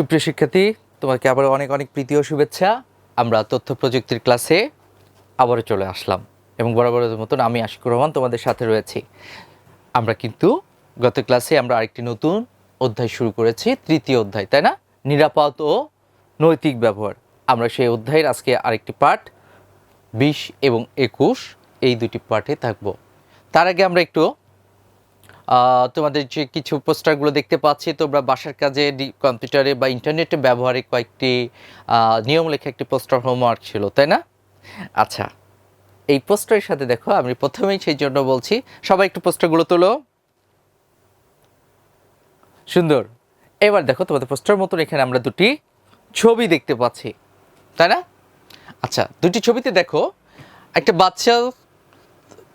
সুপ্রিয় শিক্ষার্থী, তোমাকে আবার অনেক অনেক প্রীতি ও শুভেচ্ছা। আমরা তথ্য প্রযুক্তির ক্লাসে আবারও চলে আসলাম এবং বরাবরের মতন আমি আশিকুর রহমান তোমাদের সাথে রয়েছি। আমরা কিন্তু গত ক্লাসে আমরা আরেকটি নতুন অধ্যায় শুরু করেছি, তৃতীয় অধ্যায়, তাই না? নিরাপদ ও নৈতিক ব্যবহার। আমরা সেই অধ্যায়ের আজকে আরেকটি পাঠ, বিশ এবং একুশ, এই দুটি পাঠে থাকব। তার আগে আমরা একটু তোমাদের যে কিছু পোস্টারগুলো দেখতে পাচ্ছি, তোমরা বাসার কাজে কম্পিউটারে বা ইন্টারনেটে ব্যবহারে কয়েকটি নিয়ম লেখা একটি পোস্টার হোমওয়ার্ক ছিল, তাই না? আচ্ছা এই পোস্টারের সাথে দেখো, আমি প্রথমেই সেই জন্য বলছি, সবাই একটু পোস্টারগুলো তোলো। সুন্দর। এবার দেখো, তোমাদের পোস্টার মতন এখানে আমরা দুটি ছবি দেখতে পাচ্ছি, তাই না? আচ্ছা দুটি ছবিতে দেখো, একটা বাচ্চা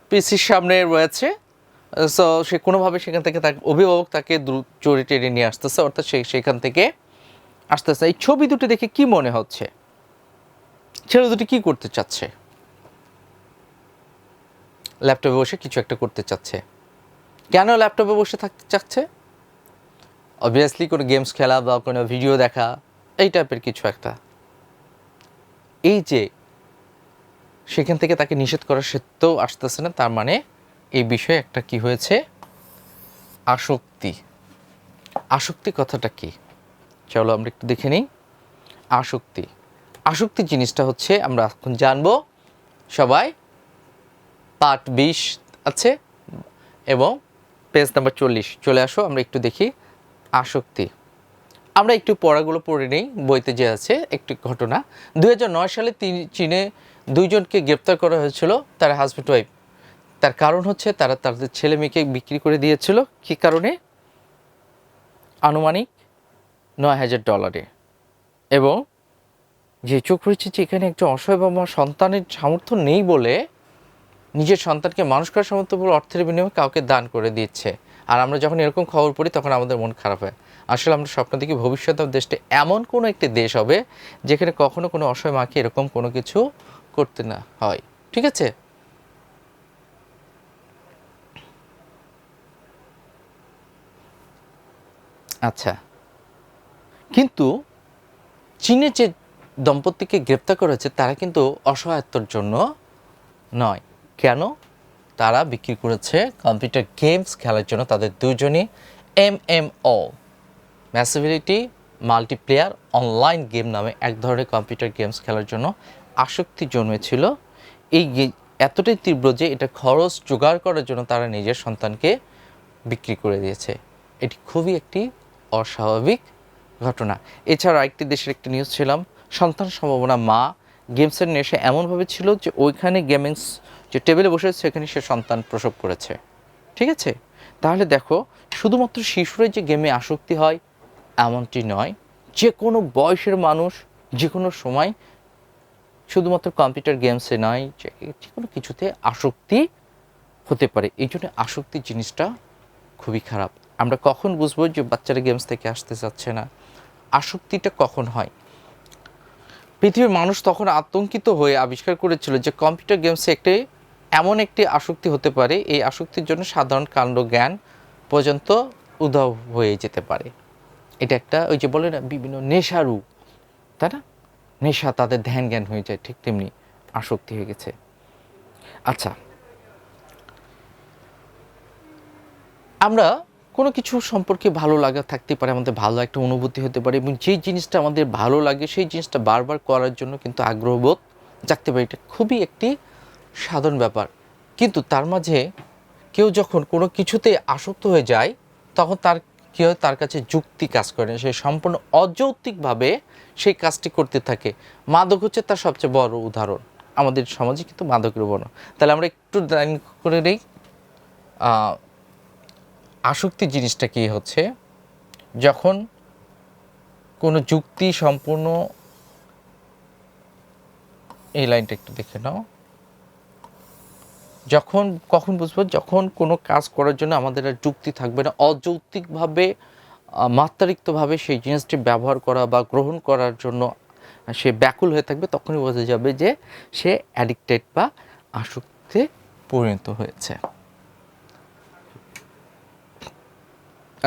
পিসির সামনে রয়েছে সো সে কোনোভাবে সেখান থেকে তাকে অভিভাবক তাকে দ্রুত চোরে টেনে নিয়ে আসতেছে, অর্থাৎ সে সেখান থেকে আসতেছে। এই ছবি দুটো দেখে কি মনে হচ্ছে? ছেলে দুটি কি করতে চাচ্ছে? ল্যাপটপে বসে কিছু একটা করতে চাচ্ছে। কেন ল্যাপটপে বসে থাকতে চাচ্ছে? অবভিয়াসলি কোনো গেমস খেলা বা কোনো ভিডিও দেখা, এই টাইপের কিছু একটা। এই যে, সেখান থেকে তাকে নিষেধ করা সত্ত্বেও আসতেছে না, তার মানে এই বিষয়ে একটা কি হয়েছে? আসক্তি। আসক্তি কথাটা কি? চলো আমরা একটু দেখে নিই। আসক্তি। আসক্তি জিনিসটা হচ্ছে আমরা এখন জানব, সবাই পার্ট বিশ আছে এবং পেজ নাম্বার চল্লিশ। চলে আসো, আমরা একটু দেখি আসক্তি। আমরা একটু পড়াগুলো পড়ে নিই, বইতে যে আছে, একটি ঘটনা। দু হাজার নয় সালে তিনি চীনে দুইজনকে গ্রেপ্তার করা হয়েছিল, তার হাজব্যান্ড ওয়াইফ তার কারণ হচ্ছে তারা তাদের ছেলে মেয়েকে বিক্রি করে দিয়েছিল। কী কারণে? আনুমানিক নয় হাজার ডলারে। এবং যে চোখ রয়েছে যে এখানে একজন অসহায় বাবা সন্তানের সামর্থ্য নেই বলে নিজের সন্তানকে মানুষ করার সামর্থ্য বলে অর্থের বিনিময়ে কাউকে দান করে দিচ্ছে। আর আমরা যখন এরকম খবর পড়ি, তখন আমাদের মন খারাপ হয়। আসলে আমরা স্বপ্ন দেখি ভবিষ্যতে দেশটা এমন কোনো একটি দেশ হবে যেখানে কখনো কোনো অসহায় মাকে এরকম কোনো কিছু করতে না হয়। ঠিক আছে? আচ্ছা। কিন্তু চীনে যে দম্পতিকে গ্রেপ্তার করেছে, তারা কিন্তু অসহায়ত্বর জন্য নয়। কেন? তারা বিক্রি করেছে কম্পিউটার গেমস খেলার জন্য তাদের দুজনই M M O massively multiplayer online game নামে এক ধরনের কম্পিউটার গেমস খেলার জন্য আসক্তি জন্মেছিল। এই এতটাই তীব্র যে এটা খরচ জোগাড় করার জন্য তারা নিজের সন্তানকে বিক্রি করে দিয়েছে। এটি খুবই একটি অস্বাভাবিক ঘটনা। এছাড়া আরেকটি দেশের একটি নিউজ ছিলাম, সন্তান সম্ভাবনা মা গেমসের নেশে এমনভাবে ছিল যে ওইখানে গেমিংস যে টেবিলে বসে সেখানে সে সন্তান প্রসব করেছে। ঠিক আছে? তাহলে দেখো, শুধুমাত্র শিশুরা যে গেমে আসক্তি হয়, এমনটি নয়। যে কোনো বয়সের মানুষ, যে কোনো সময় শুধুমাত্র কম্পিউটার গেমসে নয়, যে যে কোনো কিছুতে আসক্তি হতে পারে। এই জন্য আসক্তি জিনিসটা খুবই খারাপ। আমরা কখন বুঝব যে বাচ্চারা গেমস থেকে আসতে চাচ্ছে না? আসক্তিটা কখন হয়? পৃথিবীর মানুষ তখন আতঙ্কিত হয়ে আবিষ্কার করেছিল যে কম্পিউটার গেমসে একটি, এমন একটি আসক্তি হতে পারে। এই আসক্তির জন্য সাধারণ কাণ্ড জ্ঞান পর্যন্ত উধাও হয়ে যেতে পারে। এটা একটা ওই যে বলে না, বিভিন্ন নেশারু, তাই না? নেশা তাদের ধ্যান জ্ঞান হয়ে যায়, ঠিক তেমনি আসক্তি হয়ে গেছে। আচ্ছা আমরা কোনো কিছু সম্পর্কে ভালো লাগা থাকতে পারে, আমাদের ভালো একটা অনুভূতি হতে পারে এবং যেই জিনিসটা আমাদের ভালো লাগে, সেই জিনিসটা বারবার করার জন্য কিন্তু আগ্রহবোধ জাগতে পারে। এটা খুবই একটি সাধারণ ব্যাপার। কিন্তু তার মাঝে কেউ যখন কোনো কিছুতে আসক্ত হয়ে যায়, তখন তার কী হয় তার কাছে যুক্তি কাজ করে না। সে সম্পূর্ণ অযৌক্তিকভাবে সেই কাজটি করতে থাকে। মাদক হচ্ছে তার সবচেয়ে বড় উদাহরণ। আমাদের সমাজে কিন্তু মাদকের বড় তাহলে আমরা একটু করে নেই। আসক্তি জিনিসটা কি হচ্ছে? যখন কোনো যুক্তি সম্পূর্ণ এই লাইনটা একটু দেখে নাও। যখন কখন বুঝব? যখন কোনো কাজ করার জন্য আমাদের আর যুক্তি থাকবে না অযৌক্তিকভাবে আহ, মাত্রাতিরিক্তভাবে সেই জিনিসটি ব্যবহার করা বা গ্রহণ করার জন্য সে ব্যাকুল হয়ে থাকবে তখনই বোঝা যাবে যে সে অ্যাডিক্টেড বা আসক্তে পরিণত হয়েছে।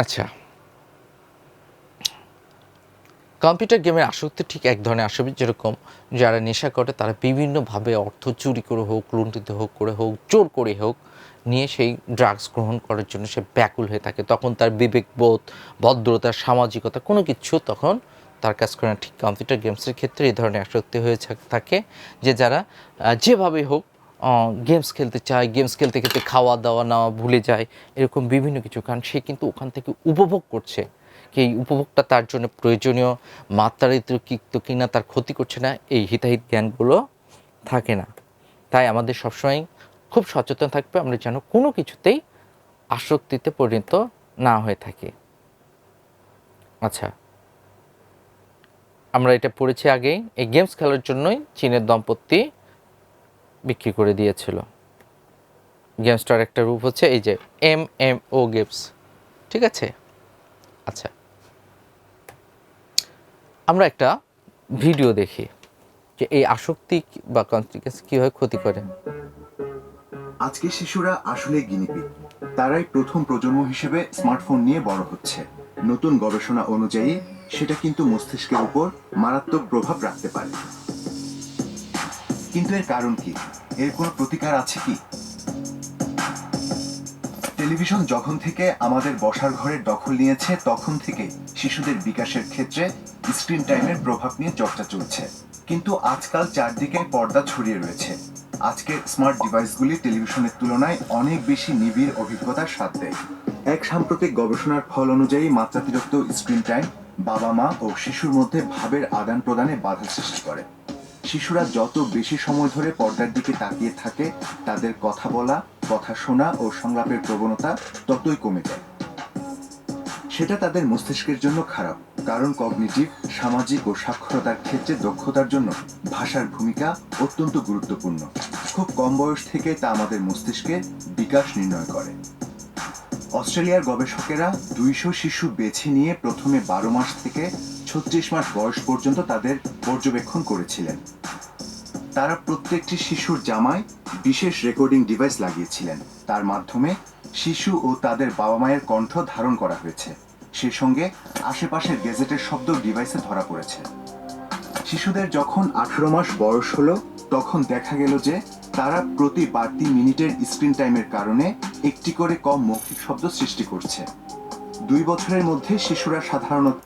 আচ্ছা। কম্পিউটার গেমের আসক্তি ঠিক এক ধরনের আসবে যেরকম যারা নেশা করে তারা বিভিন্নভাবে অর্থ চুরি করে হোক, লুণ্ঠিত হোক, করে হোক জোর করে হোক নিয়ে সেই ড্রাগস গ্রহণ করার জন্য সে ব্যাকুল হয়ে থাকে। তখন তার বিবেকবোধ ভদ্রতা, সামাজিকতা কোনো কিছু তখন তার কাজ করে না। ঠিক কম্পিউটার গেমসের ক্ষেত্রে এই ধরনের আসক্তি হয়ে থাকে যে যারা যেভাবে হোক গেমস খেলতে চায় গেমস খেলতে খেলতে খাওয়া দাওয়া নেওয়া ভুলে যায়, এরকম বিভিন্ন কিছু। কারণ সে কিন্তু ওখান থেকে উপভোগ করছে। কি এই উপভোগটা তার জন্য প্রয়োজনীয়? মাত্রাতিরিক্ত কিনা তার ক্ষতি করছে না, এই হিতাহিত জ্ঞানগুলো থাকে না। তাই আমাদের সবসময় খুব সচেতন থাকবে, আমরা যেন কোনো কিছুতেই আসক্তিতে পরিণত না হয়ে থাকি। আচ্ছা। আমরা এটা পড়েছি আগেই, এই গেমস খেলার জন্যই চীনের দম্পতি বিক্রি করে দিয়েছিল। গেমসটার একটা রূপ হচ্ছে এই যে এম এম ও গেমস ঠিক আছে? আচ্ছা। আমরা একটা ভিডিও দেখি যে এই আসক্তি বা কনফ্লিক্স কীভাবে ক্ষতি করে। আজকে শিশুরা আসলে গিনিপিগ। তারাই প্রথম প্রজন্ম হিসেবে স্মার্টফোন নিয়ে বড় হচ্ছে। নতুন গবেষণা অনুযায়ী সেটা কিন্তু মস্তিষ্কের উপর মারাত্মক প্রভাব রাখতে পারে। কিন্তু এর কারণ কি? এর কোনো প্রতিকার আছে কি? টেলিভিশন যখন থেকে আমাদের বসার ঘরের দখল নিয়েছে, তখন থেকে শিশুদের বিকাশের ক্ষেত্রে স্ক্রিন টাইমের প্রভাব নিয়ে চর্চা চলছে। কিন্তু আজকাল চারদিকে পর্দা ছড়িয়ে রয়েছে। আজকের স্মার্ট ডিভাইসগুলি টেলিভিশনের তুলনায় অনেক বেশি নিবিড় অভিজ্ঞতার স্বাদ দেয়। এক সাম্প্রতিক গবেষণার ফল অনুযায়ী মাত্রাতিরিক্ত স্ক্রিন টাইম বাবা মা ও শিশুর মধ্যে ভাবের আদান প্রদানে বাধা সৃষ্টি করে। শিশুরা যত বেশি সময় ধরে পর্দার দিকে তাকিয়ে থাকে, তাদের কথা বলা, কথা শোনা ও সংলাপের প্রবণতা ততই কমে যায়। সেটা তাদের মস্তিষ্কের জন্য খারাপ, কারণ কগনিটিভ, সামাজিক ও সাক্ষরতার ক্ষেত্রে দক্ষতার জন্য ভাষার ভূমিকা অত্যন্ত গুরুত্বপূর্ণ। খুব কম বয়স থেকে তা আমাদের মস্তিষ্কে বিকাশ নির্ণয় করে। অস্ট্রেলিয়ার গবেষকেরা দুইশো শিশু বেছে নিয়ে প্রথমে বারো মাস থেকে ছত্রিশ মাস বয়স পর্যন্ত তাদের পর্যবেক্ষণ করেছিলেন। তারা প্রত্যেকটি শিশুর জামায় বিশেষ রেকর্ডিং ডিভাইস লাগিয়েছিলেন। তার মাধ্যমে শিশু ও তাদের বাবা মায়ের কণ্ঠ ধারণ করা হয়েছে। সেই সঙ্গে আশেপাশের গেজেটের শব্দ ডিভাইসে ধরা পড়েছে। শিশুদের যখন আঠারো মাস বয়স হলো, তখন দেখা গেল যে তারা প্রতি বাড়তি মিনিটের স্ক্রিন টাইমের কারণে একটি করে কম মৌখিক শব্দ সৃষ্টি করছে। দুই বছরের মধ্যে শিশুরা সাধারণত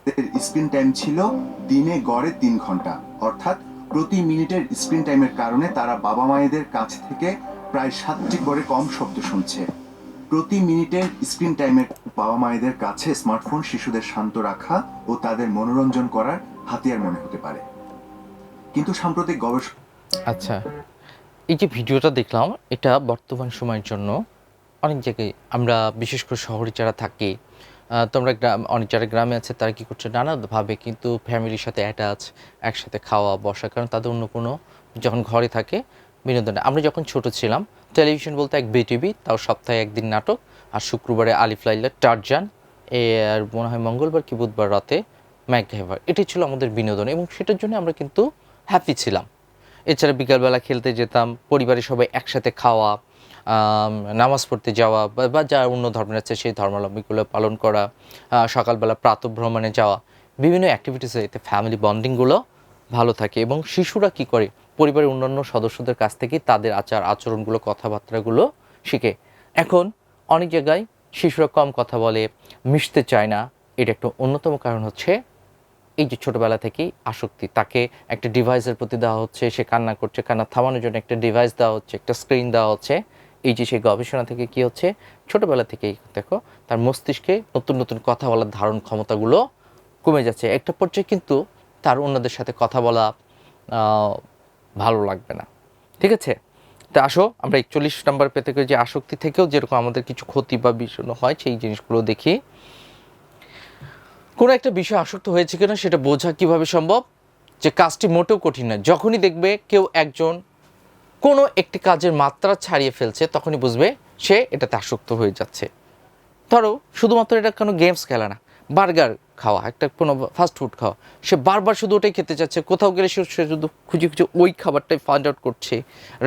স্ক্রিন টাইম ছিল দিনে গড়ে তিন ঘণ্টা। অর্থাৎ প্রতি মিনিটের স্ক্রিন টাইমের কারণে তারা বাবা মায়েদের কাছ থেকে প্রায় সাতটি করে কম শব্দ শুনছে। প্রতি মিনিটের স্ক্রিন টাইমের বাবা মায়েদের কাছে স্মার্টফোন শিশুদের শান্ত রাখা ও তাদের মনোরঞ্জন করার হাতিয়ার মনে হতে পারে। কিন্তু সাম্প্রতিক গবেষণা আচ্ছা। এই যে ভিডিওটা দেখলাম, এটা বর্তমান সময়ের জন্য অনেক জায়গায় আমরা, বিশেষ করে শহরে যারা থাকি তোমরা গ্রাম, অনেক যারা গ্রামে আছে, তারা কী করছে? নানাভাবে কিন্তু ফ্যামিলির সাথে অ্যাটাচ একসাথে খাওয়া, বসা, কারণ তাদের অন্য কোনো, যখন ঘরে থাকে, বিনোদন আমরা যখন ছোট ছিলাম টেলিভিশন বলতে এক বিটিভি, তাও সপ্তাহে একদিন নাটক, আর শুক্রবারে আলিফ লাইলা, টারজান, এ, আর মনে হয় মঙ্গলবার কি বুধবার রাতে ম্যাকড্রাইভার এটাই ছিল আমাদের বিনোদন, এবং সেটার জন্য আমরা কিন্তু হ্যাপি ছিলাম। এছাড়া বিকালবেলা খেলতে যেতাম, পরিবারের সবাই একসাথে খাওয়া নামাজ পড়তে যাওয়া বা- যা অন্য ধর্মের আছে সেই ধর্মাবলম্বীগুলো পালন করা সকালবেলা প্রাতভ্রমণে যাওয়া, বিভিন্ন অ্যাক্টিভিটিসে এতে ফ্যামিলি বন্ডিংগুলো ভালো থাকে এবং শিশুরা কি করে? পরিবারের অন্যান্য সদস্যদের কাছ থেকে তাদের আচার আচরণগুলো, কথাবার্তাগুলো শিখে। এখন অনেক জায়গায় শিশুরা কম কথা বলে, মিশতে চায় না। এটা একটা অন্যতম কারণ হচ্ছে এই যে ছোটবেলা থেকেই আসক্তি, তাকে একটা ডিভাইসের প্রতি দেওয়া হচ্ছে, সে কান্না করছে, কান্না থামানোর জন্য একটা ডিভাইস দেওয়া হচ্ছে, একটা স্ক্রিন দেওয়া হচ্ছে। এই যে সেই গবেষণা থেকে কি হচ্ছে? ছোটবেলা থেকেই দেখো, তার মস্তিষ্কে নতুন নতুন কথা বলার ধারণ ক্ষমতাগুলো কমে যাচ্ছে। একটা পর্যায়ে কিন্তু তার অন্যদের সাথে কথা বলা ভালো লাগবে না। ঠিক আছে? তা আসো, আমরা একচল্লিশ নম্বর পেতে যে আসক্তি থেকেও যেরকম আমাদের কিছু ক্ষতি বা বিষণ হয়, সেই জিনিসগুলো দেখি। কোনো একটা বিষয় আসক্ত হয়েছে কিনা সেটা বোঝা কীভাবে সম্ভব? যে কাজটি মোটেও কঠিন নয়। যখনই দেখবে কেউ একজন কোনো একটি কাজের মাত্রা ছাড়িয়ে ফেলছে, তখনই বুঝবে সে এটাতে আসক্ত হয়ে যাচ্ছে। ধরো, শুধুমাত্র এটা কোনো গেমস খেলা না বার্গার খাওয়া, একটা কোনো ফাস্ট ফুড খাওয়া। সে বারবার শুধু ওটাই খেতে চাচ্ছে, কোথাও গেলে সে শুধু খুঁজে খুঁজে ওই খাবারটাই ফাইন্ড আউট করছে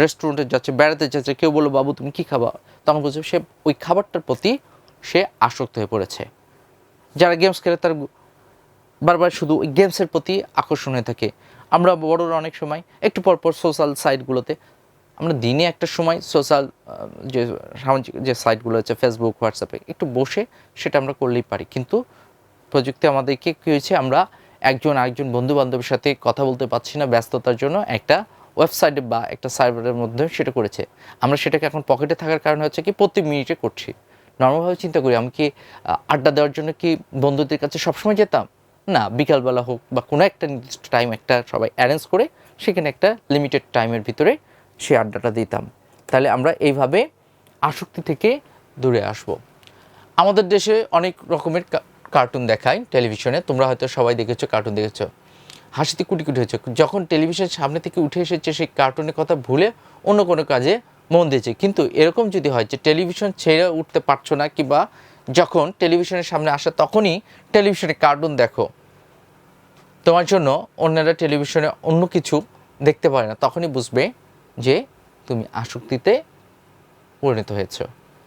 রেস্টুরেন্টে যাচ্ছে, বেড়াতে যাচ্ছে, কেউ বলল, বাবু, তুমি কী খাবা? তখন বুঝবে সে ওই খাবারটার প্রতি সে আসক্ত হয়ে পড়েছে। যারা গেমস খেলে তার বারবার শুধু গেমসের প্রতি আকর্ষণ হয়ে থাকে। আমরা বড়রা অনেক সময়, একটু পর পর সোশ্যাল সাইটগুলোতে আমরা দিনে একটা সময় সোশ্যাল যে সামাজিক যে সাইটগুলো আছে ফেসবুক হোয়াটসঅ্যাপে একটু বসে সেটা আমরা করলেই পারি। কিন্তু প্রযুক্তি আমাদেরকে কী হয়েছে, আমরা একজন আরেকজন বন্ধু বান্ধবের সাথে কথা বলতে পারছি না ব্যস্ততার জন্য, একটা ওয়েবসাইটে বা একটা সার্ভারের মধ্যে সেটা করেছে। আমরা সেটাকে এখন পকেটে থাকার কারণে হচ্ছে কি, প্রতি মিনিটে করছি। নর্মালভাবে চিন্তা করি, আমি কি আড্ডা দেওয়ার জন্য কি বন্ধুদের কাছে সবসময় যেতাম? না, বিকালবেলা হোক বা কোনো একটা নির্দিষ্ট টাইম একটা সবাই অ্যারেঞ্জ করে সেখানে একটা লিমিটেড টাইমের ভিতরে সেই আড্ডাটা দিতাম। তাহলে আমরা এইভাবে আসক্তি থেকে দূরে আসব। আমাদের দেশে অনেক রকমের কার্টুন দেখায় টেলিভিশনে তোমরা হয়তো সবাই দেখেছ কার্টুন দেখেছ। হাসিতে কুটি কুটি হয়েছে। যখন টেলিভিশন সামনে থেকে উঠে এসেছে সেই কার্টুনের কথা ভুলে অন্য কোনো কাজে মন দিয়েছে। কিন্তু এরকম যদি হয় যে টেলিভিশন ছেড়ে উঠতে পারছ না কিংবা যখন টেলিভিশনের সামনে আসে তখনই টেলিভিশনে কার্টুন দেখো, তোমার জন্য অন্যরা টেলিভিশনে অন্য কিছু দেখতে পারে না, তখনই বুঝবে যে তুমি আসক্তিতে পরিণত হয়েছ।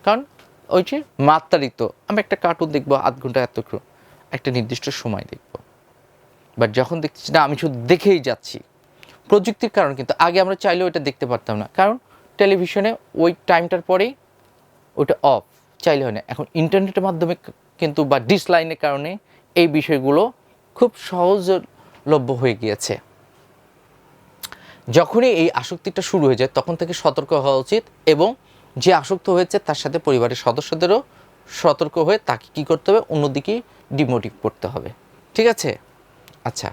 কারণ ওই যে মাত্রারিত আমি একটা কার্টুন দেখব, আধ ঘণ্টা এত একটা নির্দিষ্ট সময় দেখব। বাট যখন দেখছি না, আমি শুধু দেখেই যাচ্ছি। প্রযুক্তির কারণ কিন্তু, আগে আমরা চাইলেও এটা দেখতে পারতাম না। কারণ টেলিভিশনে ওই টাইমটার পরেই ওটা অফ চাইলে হয় না। এখন ইন্টারনেটের মাধ্যমে কিন্তু বা ডিসলাইনের কারণে এই বিষয়গুলো খুব সহজলভ্য হয়ে গিয়েছে। যখনই এই আসক্তিটা শুরু হয়ে যায়, তখন থেকে সতর্ক হওয়া উচিত এবং যে আসক্ত হয়েছে তার সাথে পরিবারের সদস্যদেরও সতর্ক হয়ে তাকে কি করতে হবে? অন্যদিকে ডিমোটিভ করতে হবে। ঠিক আছে? আচ্ছা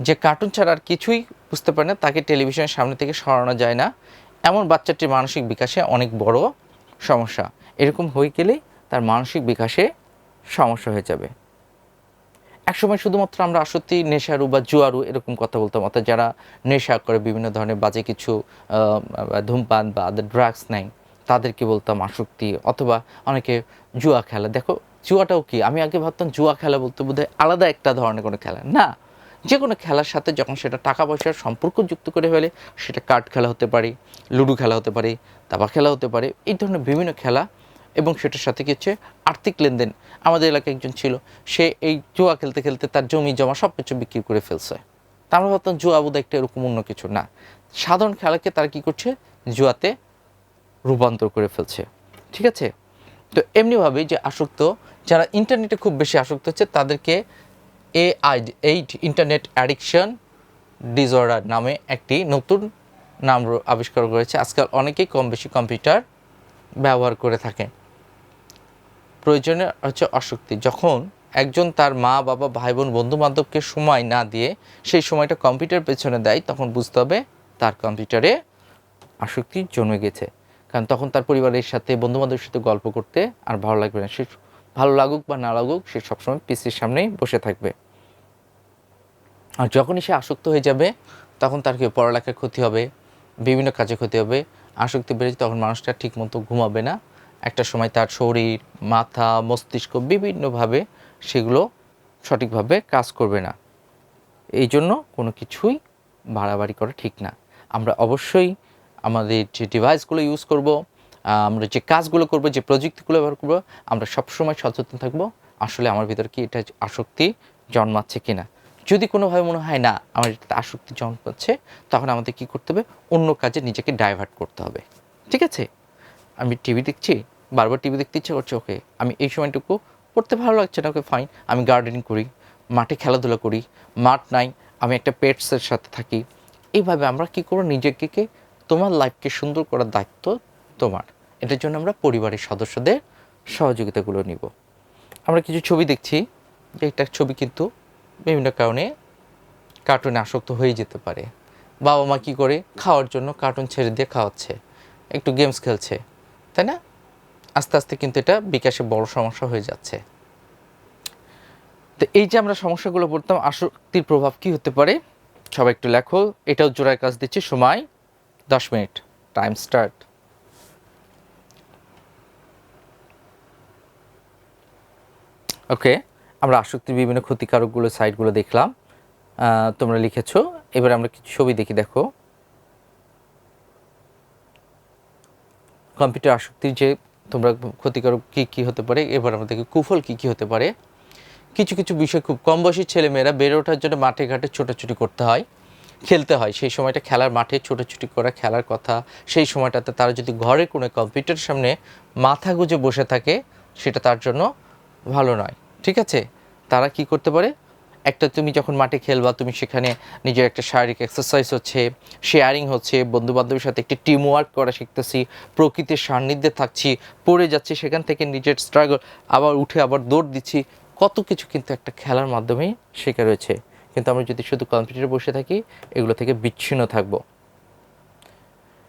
যে কার্টুন ছাড়া আর কিছুই বুঝতে পারে না, তাকে টেলিভিশনের সামনে থেকে সরানো যায় না। এমন বাচ্চাটির মানসিক বিকাশে অনেক বড় সমস্যা। এরকম হয়ে গেলেই তার মানসিক বিকাশে সমস্যা হয়ে যাবে। একসময় শুধুমাত্র আমরা আসক্তি, নেশারু বা জুয়ারু এরকম কথা বলতাম, অর্থাৎ যারা নেশা করে, বিভিন্ন ধরনের বাজে কিছু ধূমপান বা ড্রাগস নেয়, তাদেরকে বলতাম আসক্তি, অথবা অনেকে জুয়া খেলা। দেখো, জুয়াটাও কি? আমি আগে ভাবতাম জুয়া খেলা বলতে বোধহয় আলাদা একটা ধরনের কোনো খেলা। না যে কোনো খেলার সাথে যখন সেটা টাকা পয়সার সম্পর্ক যুক্ত করে ফেলে, সেটা কার্ড খেলা হতে পারে, লুডো খেলা হতে পারে দাবা খেলা হতে পারে, এই ধরনের বিভিন্ন খেলা এবং সেটার সাথে কি হচ্ছে আর্থিক লেনদেন। আমাদের এলাকায় একজন ছিল, সে এই জুয়া খেলতে খেলতে তার জমি, জমা সব কিছু বিক্রি করে ফেলছে। তা আমরা ভাবতাম জুয়া বোধ একটা এরকম অন্য কিছু না। সাধারণ খেলাকে তারা কি করছে? জুয়াতে রূপান্তর করে ফেলছে। ঠিক আছে? তো এমনিভাবে যে আসক্ত, যারা ইন্টারনেটে খুব বেশি আসক্ত হচ্ছে, তাদেরকে AI eight internet addiction disorder নামে একটি নতুন নাম আবিষ্কার করেছে। আজকাল অনেকেই কম বেশি কম্পিউটার ব্যবহার করে থাকে প্রয়োজনে হচ্ছে আসক্তি যখন একজন তার মা, বাবা ভাই বোন বন্ধু বান্ধবকে সময় না দিয়ে সেই সময়টা কম্পিউটার পেছনে দেয়, তখন বুঝতে হবে তার কম্পিউটারে আসক্তি জন্মে গেছে। কারণ তখন তার পরিবারের সাথে বন্ধু বান্ধবের সাথে গল্প করতে আর ভালো লাগবে না। সে ভালো লাগুক বা না লাগুক, সে সবসময় পিসির সামনেই বসে থাকবে। আর যখনই সে আসক্ত হয়ে যাবে, তখন তার কি পড়ালেখার ক্ষতি হবে, বিভিন্ন কাজে ক্ষতি হবে, আসক্তি বেড়ে তখন মানুষটা ঠিকমতো ঘুমাবে না। একটা সময় তার শরীর, মাথা, মস্তিষ্ক বিভিন্নভাবে সেগুলো সঠিকভাবে কাজ করবে না। এই জন্য কোনো কিছুই বাড়াবাড়ি করা ঠিক না। আমরা অবশ্যই আমাদের যে ডিভাইসগুলো ইউজ করব আমরা যে কাজগুলো করব, যে প্রযুক্তিগুলো ব্যবহার করব, আমরা সবসময় সচেতন থাকব। আসলে আমার ভিতরে কি এটা আসক্তি জন্মাচ্ছে কিনা? যদি কোনোভাবে মনে হয় না, আমার এটাতে আসক্তি জন্মাচ্ছে, তখন আমাদের কি করতে হবে? অন্য কাজে নিজেকে ডাইভার্ট করতে হবে। ঠিক আছে? আমি টিভি দেখছি, বারবার টিভি দেখতে ইচ্ছে করছে ওকে আমি এই সময়টুকু পড়তে ভালো লাগছে না ওকে ফাইন আমি গার্ডেনিং করি, মাঠে খেলাধুলা করি, মাঠ নাই, আমি একটা পেটসের সাথে থাকি। এইভাবে আমরা কি করব? নিজেকে, তোমার লাইফকে সুন্দর করার দায়িত্ব তোমার। এটার জন্য আমরা পরিবারের সদস্যদের সহযোগিতাগুলো নিব। আমরা কিছু ছবি দেখছি। যে একটা ছবি কিন্তু বিভিন্ন কারণে কার্টুনে আসক্ত হয়ে যেতে পারে। বাবা মা কী করে? খাওয়ার জন্য কার্টুন ছেড়ে দিয়ে খাওয়াচ্ছে। একটু গেমস খেলছে। তাই না? আস্তে আস্তে কিন্তু এটা বিকাশে বড় সমস্যা হয়ে যাচ্ছে। তো এই যে আমরা সমস্যাগুলো পড়তাম, আসক্তির প্রভাব কি হতে পারে? সবাই একটু লেখো। এটাও জোড়ায় কাজ দিচ্ছি সময়। দশ মিনিট। টাইম স্টার্ট ওকে, আমরা আসক্তির বিভিন্ন ক্ষতিকারকগুলো সাইটগুলো দেখলাম। তোমরা লিখেছো। এবার আমরা কিছু ছবি দেখি, দেখো। কম্পিউটার আসক্তির যে তোমরা ক্ষতিকারক কী কী হতে পারে, এবার আমরা দেখি কুফল কী কী হতে পারে। কিছু কিছু বিষয় খুব কম বয়সী ছেলেমেয়েরা বেড়ে ওঠার জন্য মাঠে ঘাটে ছোটাছুটি করতে হয়, খেলতে হয়। সেই সময়টা খেলার মাঠে ছোটাছুটি করা, খেলার কথা, সেই সময়টাতে তারা যদি ঘরে কোনো কম্পিউটারের সামনে মাথা গুজে বসে থাকে, সেটা তার জন্য ভালো নয়। ঠিক আছে? তারা কি করতে পারে? একটা তুমি যখন মাঠে খেলবা, তুমি সেখানে নিজের একটা শারীরিক এক্সারসাইজ হচ্ছে শেয়ারিং হচ্ছে বন্ধু বান্ধবের সাথে একটি টিম ওয়ার্ক করা শিখতেছি, প্রকৃতির সান্নিধ্যে থাকছি, পড়ে যাচ্ছি, সেখান থেকে নিজের স্ট্রাগল আবার উঠে আবার দৌড় দিচ্ছি, কত কিছু কিন্তু একটা খেলার মাধ্যমেই শেখা রয়েছে। কিন্তু আমরা যদি শুধু কম্পিউটারে বসে থাকি, এগুলো থেকে বিচ্ছিন্ন থাকব।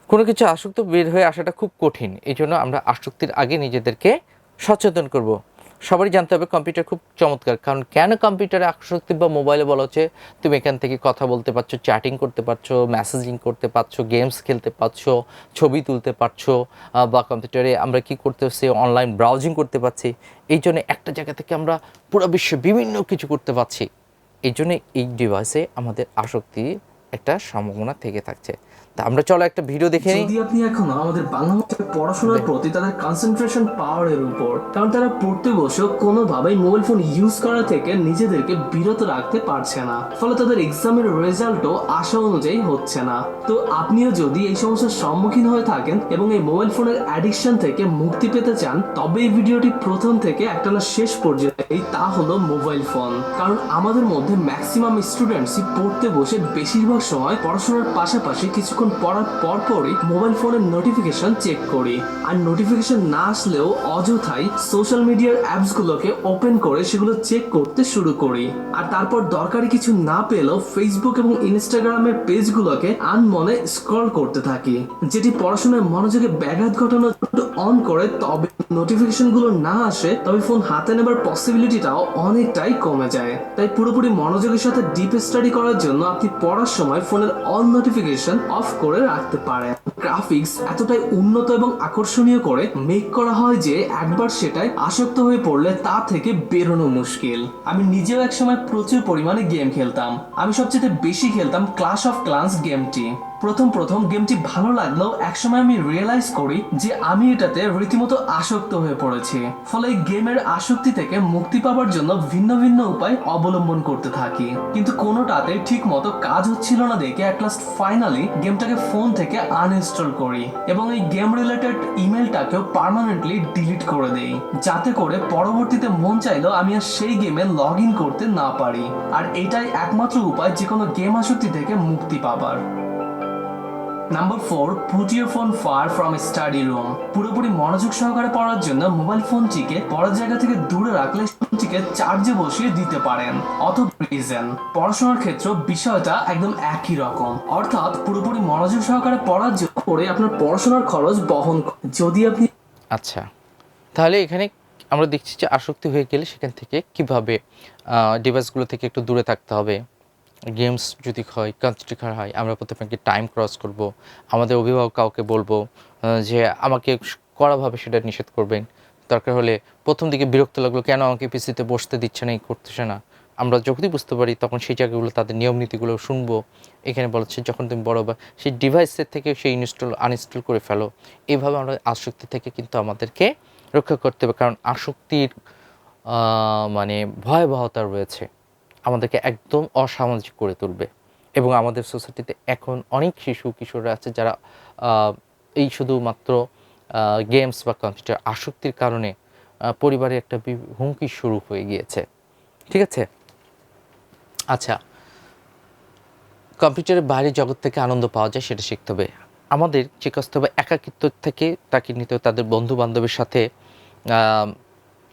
কোনো কিছু আসক্ত বের হয়ে আসাটা খুব কঠিন এই জন্য আমরা আসক্তির আগে নিজেদেরকে সচেতন করব। সবারই জানতে হবে কম্পিউটার খুব চমৎকার। কারণ কেন কম্পিউটারে আসক্তি বা মোবাইলে বলা হচ্ছে? তুমি এখান থেকে কথা বলতে পারছ চ্যাটিং করতে পারছ মেসেজিং করতে পারছ গেমস খেলতে পারছ, ছবি তুলতে পারছ বা কম্পিউটারে আমরা কি করতে পারছি অনলাইন ব্রাউজিং করতে পারছি। এই জন্য একটা জায়গা থেকে আমরা পুরো বিশ্বে বিভিন্ন কিছু করতে পারছি। এই জন্য এই ডিভাইসে আমাদের আসক্তি একটা সম্ভাবনা থেকে থাকছে। তা আমরা চলো একটা ভিডিও দেখে নিই। যদি আপনি এখনও আমাদের বাংলা ভাষায় পড়াশোনার প্রতি তাদের কনসেন্ট্রেশন পাওয়ারের উপর কারণ তারা পড়তে বসেও কোনোভাবেই মোবাইল ফোন ইউজ করা থেকে নিজেদেরকে বিরত রাখতে পারছে না। ফলে তাদের এক্সামের রেজাল্টও আশা অনুযায়ী হচ্ছে না। তো আপনিও যদি এই সমস্যার সম্মুখীন হয়ে থাকেন এবং এই মোবাইল ফোনের অ্যাডিকশন থেকে মুক্তি পেতে চান তবে এই ভিডিওটি প্রথম থেকে একটা না শেষ পর্যন্ত এই তা হলো মোবাইল ফোন কারণ আমাদের মধ্যে ম্যাক্সিমাম স্টুডেন্টসই পড়তে বসে বেশিরভাগ সময় পড়াশোনার পাশাপাশি কিছুক্ষণ পড়ার পর পরই মোবাইল ফোনের নোটিফিকেশন চেক করি। আর নোটিফিকেশন না আসলেও অযথাই সোশ্যাল মিডিয়ার অ্যাপসগুলোকে ওপেন করে সেগুলো চেক করতে শুরু করি। আর তারপর দরকারি কিছু না পেলেও ফেসবুক এবং ইনস্টাগ্রামের পেজগুলোকে আনমনে স্ক্রল করতে থাকি। যেটি পড়াশোনায় মনোযোগে ব্যাঘাত ঘটানোর অন করে, তবে নোটিফিকেশনগুলো না আসে, তবে ফোন হাতে নেবার পসিবিলিটিটাও অনেকটাই কমে যায়। তাই পুরোপুরি মনোযোগের সাথে ডিপ স্টাডি করার জন্য আপনি পড়ার সময় ফোনের অল নোটিফিকেশন অফ করে রাখতে পারে। গ্রাফিক্স এতটাই উন্নত এবং আকর্ষণীয় করে মেক করা হয় যে একবার সেটাই আসক্ত হয়ে পড়লে তা থেকে বেরোনো মুশকিল। আমি নিজেও একসময় প্রচুর পরিমাণে গেম খেলতাম। আমি সবচেয়ে বেশি খেলতাম ক্লাস অফ ক্লান্স গেমটি প্রথম প্রথম গেমটি ভালো লাগলেও একসময় আমি রিয়েলাইজ করি যে আমি এটাতে রীতিমতো আসক্ত হয়ে পড়েছি। ফলে গেমের আসক্তি থেকে মুক্তি পাওয়ার জন্য ভিন্ন ভিন্ন উপায় অবলম্বন করতে থাকি। কিন্তু কোনোটাতে ঠিক মতো কাজ হচ্ছিল না দেখে অ্যাট লাস্ট ফাইনালি গেমটাকে ফোন থেকে আনইনস্টল করি এবং এই গেম রিলেটেড ইমেলটাকেও পার্মানেন্টলি ডিলিট করে দেই। যাতে করে পরবর্তীতে মন চাইলেও আমি আর সেই গেমে লগ ইন করতে না পারি। আর এটাই একমাত্র উপায় যে কোনো গেম আসক্তি থেকে মুক্তি পাবার। Number four put your phone far from study room পুরোপুরি মনোযোগ সহকারে পড়ার জন্য মোবাইল ফোনটিকে পড়ার জায়গা থেকে দূরে রাখলে ফোনটিকে চার্জে বসিয়ে দিতে পারেন। অথবা রিজেন পড়াশোনার ক্ষেত্রে বিষয়টা একদম একই রকম। অর্থাৎ পুরোপুরি মনোযোগ সহকারে পড়ার জন্য করে আপনার পড়াশোনার খরচ বহন যদি আপনি আচ্ছা তাহলে এখানে আমরা দেখছি যে আসক্তি হয়ে গেলে সেখান থেকে কীভাবে ডিভাইসগুলো থেকে একটু দূরে থাকতে হবে। গেমস যদি হয় কনস্ট্রিকার হয়, আমরা প্রথমে কি টাইম ক্রস করব। আমাদের অভিভাবক কাউকে বলব যে আমাকে কড়াভাবে সেটা নিষেধ করবেন। দরকার হলে প্রথম দিকে বিরক্ত লাগল, কেন আমাকে পিসিতে বসতে দিচ্ছে না, এই করতেছে না? আমরা যখনই বুঝতে পারি, তখন সেই জায়গাগুলো, তাদের নিয়ম নীতিগুলো শুনব। এখানে বলা হচ্ছে যখন তুমি বড় বা সেই ডিভাইসের থেকে সেই ইনস্টল আনইনস্টল করে ফেলো। এইভাবে আমরা আসক্তি থেকে কিন্তু আমাদেরকে রক্ষা করতে হবে, কারণ আসক্তির মানে ভয়াবহতা রয়েছে। আমাদেরকে একদম অসামাজিক করে তুলবে। এবং আমাদের সোসাইটিতে এখন অনেক শিশু কিশোররা আছে যারা এই শুধুমাত্র গেমস বা কম্পিউটার আসক্তির কারণে পরিবারে একটা হুমকি শুরু হয়ে গিয়েছে। ঠিক আছে? আচ্ছা। কম্পিউটারের বাইরে জগৎ থেকে আনন্দ পাওয়া যায় সেটা শিখতে হবে। আমাদের শিখতে হবে একাকিত্ব থেকে তাকে নিতে তাদের বন্ধু বান্ধবের সাথে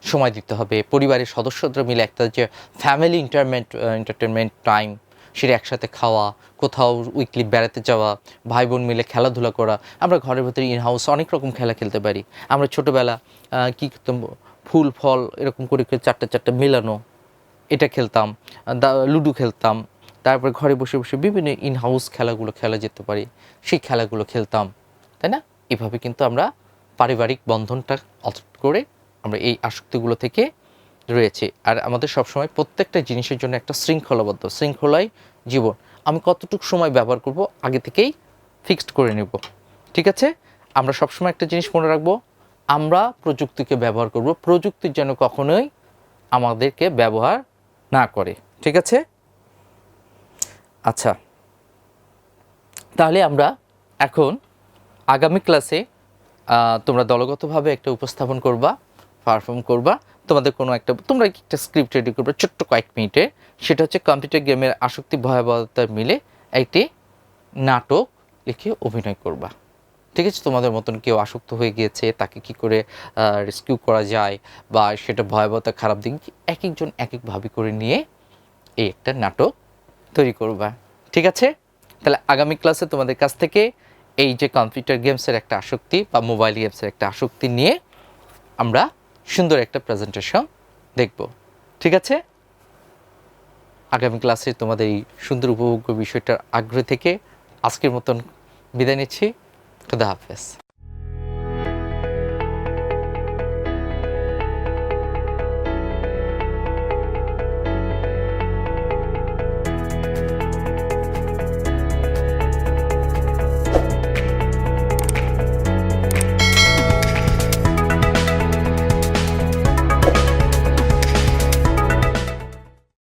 সময় দিতে হবে। পরিবারের সদস্যরা মিলে একটা যে ফ্যামিলি ইন্টারমেন্ট এন্টারটেনমেন্ট টাইম সেটা একসাথে খাওয়া, কোথাও উইকলি বেড়াতে যাওয়া ভাই বোন মিলে খেলাধুলা করা, আমরা ঘরের ভেতরে ইন হাউস অনেক রকম খেলা খেলতে পারি। আমরা ছোটোবেলা কী করতাম, ফুল, ফল এরকম করে করে চারটে, চারটা মেলানো, এটা খেলতাম লুডো খেলতাম, তারপর ঘরে বসে বসে বিভিন্ন ইন হাউস খেলাগুলো খেলা যেতে পারি, সেই খেলাগুলো খেলতাম, তাই না? এভাবে কিন্তু আমরা পারিবারিক বন্ধনটা অর্থ করে আমরা এই আসক্তিগুলো থেকে রয়েছে। আর আমাদের সবসময় প্রত্যেকটা জিনিসের জন্য একটা শৃঙ্খলাবদ্ধ, শৃঙ্খলাই জীবন। আমি কতটুকু সময় ব্যবহার করব আগে থেকেই ফিক্সড করে নেব। ঠিক আছে? আমরা সবসময় একটা জিনিস মনে রাখব, আমরা প্রযুক্তিকে ব্যবহার করব প্রযুক্তির যেন কখনোই আমাদেরকে ব্যবহার না করে। ঠিক আছে? আচ্ছা। তাহলে আমরা এখন আগামী ক্লাসে তোমরা দলগতভাবে একটা উপস্থাপন করবা। পারফর্ম করবা। তোমাদের কোনো একটা তোমরা একটা স্ক্রিপ্ট রেডি করবে? ছোট্ট কয়েক মিনিটে। সেটা হচ্ছে কম্পিউটার গেমের আসক্তি, ভয়াবহতা মিলে একটি নাটক লিখে অভিনয় করবা। ঠিক আছে? তোমাদের মতন কেউ আসক্ত হয়ে গিয়েছে, তাকে কি করে রেস্কিউ করা যায় বা সেটা ভয়াবহতা, খারাপ দিক এক একজন এক একভাবে করে নিয়ে এই একটা নাটক তৈরি করবা। ঠিক আছে? তাহলে আগামী ক্লাসে তোমাদের কাছ থেকে এই যে কম্পিউটার গেমসের একটা আসক্তি বা মোবাইল গেমসের একটা আসক্তি নিয়ে আমরা সুন্দর একটা প্রেজেন্টেশন দেখব। ঠিক আছে? আগামী ক্লাসে তোমাদের এই সুন্দর উপভোগ্য বিষয়টার আগ্রহ থেকে আজকের মতন বিদায় নিচ্ছি। খুদা হাফেজ।